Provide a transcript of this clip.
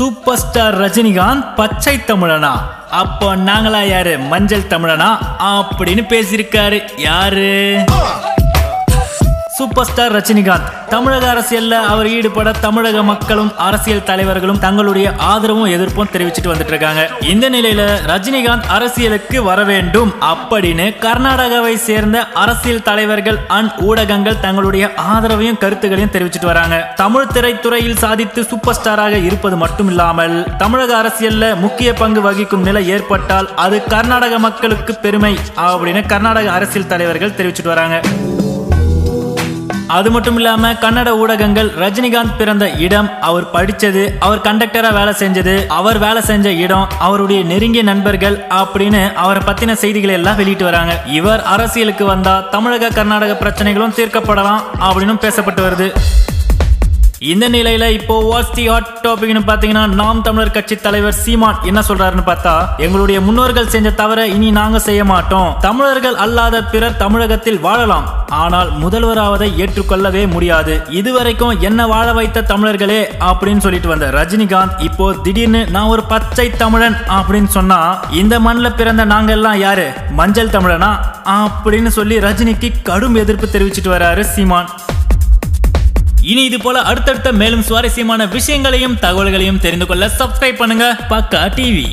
Super star Rajinikanth பச்சை தமிழனா? அப்போ நாங்களா யாரு? மஞ்சள் தமிழனா? அப்படின்னு பேசியிருக்காரு. யாரு? Super star Rajinikanth. தமிழக அரசியல்ல அவர் ஈடுபட தமிழக மக்களும் அரசியல் தலைவர்களும் தங்களுடைய ஆதரவும் எதிர்ப்பும் தெரிவிச்சுட்டு வந்துட்டு இருக்காங்க இந்த நிலையில ரஜினிகாந்த் அரசியலுக்கு வர வேண்டும் அப்படின்னு கர்நாடகாவை சேர்ந்த அரசியல் தலைவர்கள் அண்ட் ஊடகங்கள் தங்களுடைய ஆதரவையும் கருத்துக்களையும் தெரிவிச்சுட்டு வராங்க. தமிழ் திரைத்துறையில் சாதித்து சூப்பர் ஸ்டாராக இருப்பது மட்டும் இல்லாமல் தமிழக அரசியல்ல முக்கிய பங்கு வகிக்கும் நிலை ஏற்பட்டால் அது கர்நாடக மக்களுக்கு பெருமை அப்படின்னு கர்நாடக அரசியல் தலைவர்கள் தெரிவிச்சுட்டு வராங்க. அது மட்டும் இல்லாம கன்னட ஊடகங்கள் ரஜினிகாந்த் பிறந்த இடம் அவர் படிச்சது அவர் கண்டக்டரா வேலை செஞ்சது அவர் வேலை செஞ்ச இடம் அவருடைய நெருங்கிய நண்பர்கள் அப்படின்னு அவரை பத்தின செய்திகளை எல்லாம் வெளியிட்டு வராங்க. இவர் அரசியலுக்கு வந்தா தமிழக கர்நாடக பிரச்சனைகளும் தீர்க்கப்படலாம் அப்படின்னு பேசப்பட்டு வருது. இந்த நிலையில இப்போ வாட்ஸ் தி ஹாட் டாபிக்னு பாத்தீங்கன்னா நாம் தமிழர் கட்சி தலைவர் சீமான் என்ன சொல்றாருன்னு பார்த்தா எங்களுடைய முன்னோர்கள் செஞ்ச தவிர இனி நாங்க செய்ய மாட்டோம். தமிழர்கள் அல்லாத பிறர் தமிழகத்தில் வாழலாம். ஆனால் முதல்வராவதை ஏற்றுக்கொள்ளவே முடியாது. இதுவரைக்கும் என்ன வாழ வைத்த தமிழர்களே அப்படின்னு சொல்லிட்டு வந்த ரஜினிகாந்த் இப்போ திடீர்னு நான் ஒரு பச்சை தமிழன் அப்படின்னு சொன்னா இந்த மண்ணில் பிறந்த நாங்க எல்லாம் யாரு? மஞ்சள் தமிழனா? அப்படின்னு சொல்லி ரஜினிக்கு கடும் எதிர்ப்பு தெரிவிச்சிட்டு வராரு சீமான். இனி இது போல அடுத்தடுத்த மேலும் சுவாரஸ்யமான விஷயங்களையும் தகவல்களையும் தெரிந்து கொள்ள சப்ஸ்கிரைப் பண்ணுங்க. பக்கா டிவி